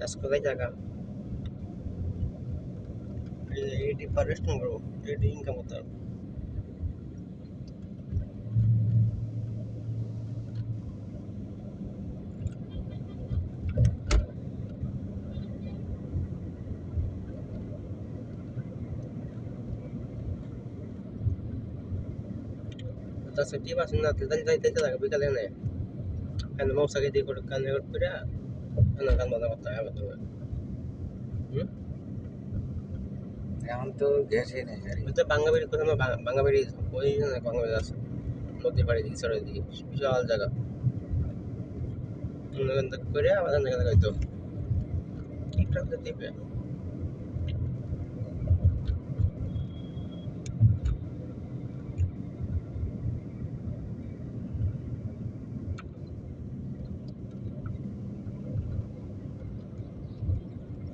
ask con ella acá? ¿Y de bro? de ir como tal? ¿Estás activa haciendo la tarjeta la e. vamos a te kan মজা করতে হবে তো এখন তো গ্যাসই নেই তো বাঙ্গাবাড়ি কোথাও বাঙ্গাবাড়ি ওই বাঙ্গাবাড়ি আছে নদীর পাড়ে দিকে সরের দিকে বিশাল জায়গা করে আবার এখান থেকে হয়তো ঠিকঠাক দিবে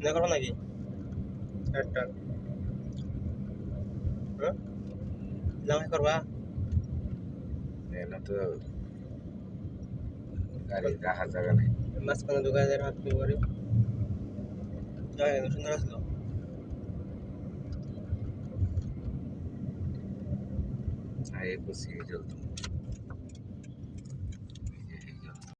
বিয়ে করবো নাকি একটা হ্যাঁ? জামাই করবা না তো গাড়ি রাখার জায়গা নেই মাঝখানে দোকানদার হাত দিয়ে পারি জামাই সুন্দর আসলো আর একুশ চলতো